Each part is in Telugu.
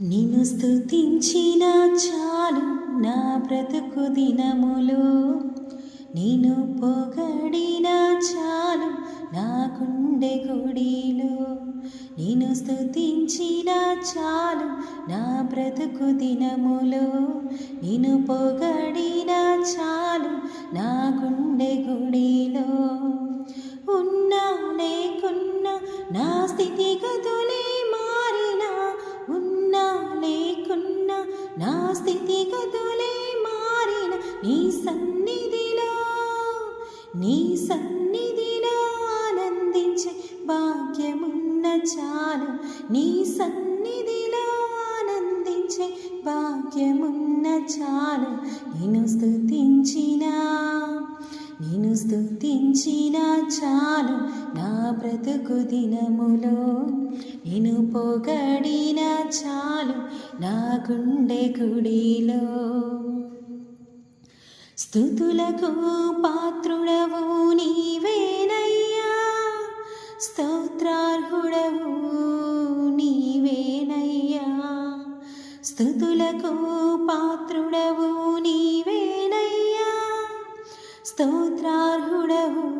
నిన్ను స్థుతించిన చాలు నా బ్రతుకు దినములు. నేను పొగడిన చాలు నా గుండె గుడిలో. నేను స్థుతించిన చాలు నా బ్రతుకు దినములు. నేను పొగడిన చాలు నా గుండె గుడిలో. ఉన్నా లేకున్నా నా నీ సన్నిధిలో నీ సన్నిధిలో ఆనందించే భాగ్యమున్న చాలు. నీ సన్నిధిలో ఆనందించే భాగ్యమున్న చాలు. నేను స్థుతించినా నేను స్తుతించిన చాలు. నా బ్రతుకు దినములో నేను పొగడిన చాలు. నా గుండె గుడిలో స్థుతులకు పాత్రుడవు నీవేనయ్యా. స్తోత్రార్హుడవు నీవేనయ్యా. స్థుతులకు పాత్రుడవు నీవేనయ్యా. స్తోత్రార్హుడవు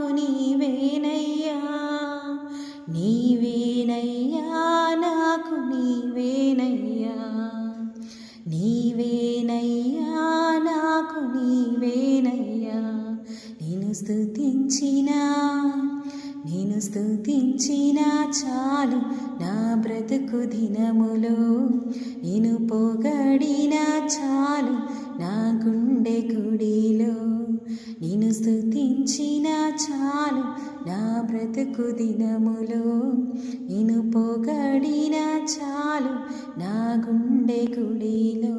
నాకు నీవేనయ్యా. నీవేనయ్యా నాకు నీవేనయ్యా. నీవేనయ్యా నాకు నీవేనయ్యా. నేను స్తుతించినా నేను స్తుతించిన చాలు నా బ్రతుకు దినములు. నేను పొగడిన చాలు నా గుండె గుడిలో. నేను స్తుతించిన చాలు నా బ్రతుకు దినములో నేను పొగడిన చాలు నా గుండె గుడిలో.